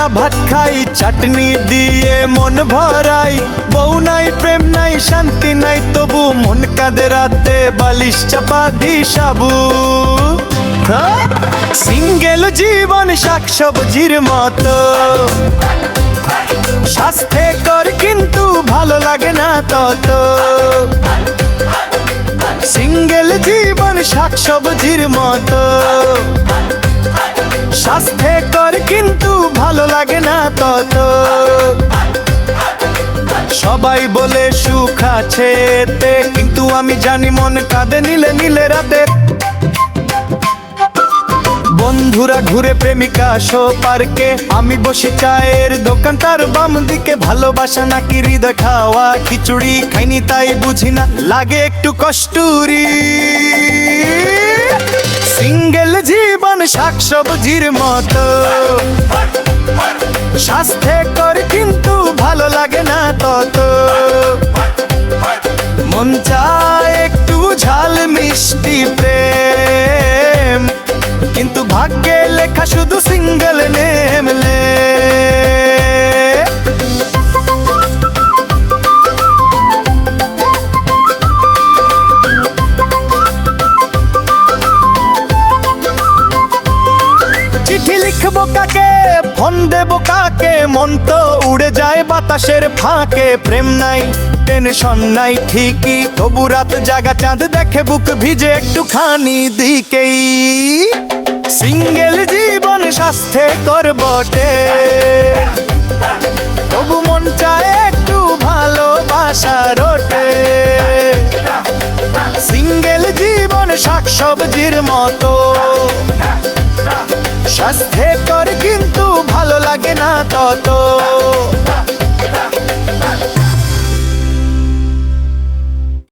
বেলা ভাত খাই, চাটনি দিয়ে মন ভরাই। বউ নাই, প্রেম নাই, শান্তি নাই, তবু মন কাঁদে রাতে বালিশ চাপা দি সাবু। সিঙ্গেল জীবন শাক সবজির মতো। স্বাস্থ্যকর কিন্তু ভালো লাগে না তত। সিঙ্গেল জীবন শাক সবজির মতো। স্বাস্থ্যকর কিন্তু ভালো লাগে না তত। সবাই বলে সুখ আছে কিন্তু আমি জানি মন কাঁদে নিলে নিলে রাতে। বন্ধুরা ঘুরে প্রেমিকা শো পার্কে আমি বসে চায়ের দোকান, তার বাম দিকে ভালোবাসা নাকি হৃদয় খাওয়া খিচুড়ি, খাইনি তাই বুঝি না, লাগে একটু কষ্টুরি সিঙ্গেল জীবন শাক সবজির মতো স্বাস্থ্যকর কিন্তু ভালো লাগে না তত। মন চায় একটু ঝাল মিষ্টি প্রেম, কিন্তু ভাগ্যে লেখা শুধু সিঙ্গেল নেমলে চিঠি লিখব কাকে? ফোন দেবো কাকে? মন তো উড়ে যায় বাতাসের ফাঁকে। প্রেম নাই টেনশন নাই, ঠিকই। তবু রাত জাগা চাঁদ দেখে বুক ভিজে একটুখানি দিকেই। সিঙ্গেল জীবন স্বাস্থ্যে কর বটে। তবু মন চায় একটু ভালোবাসা রোটে। সিঙ্গেল জীবন শাক সবজির মতো। স্বাস্থ্যকর কিন্তু ভালো লাগে না তত।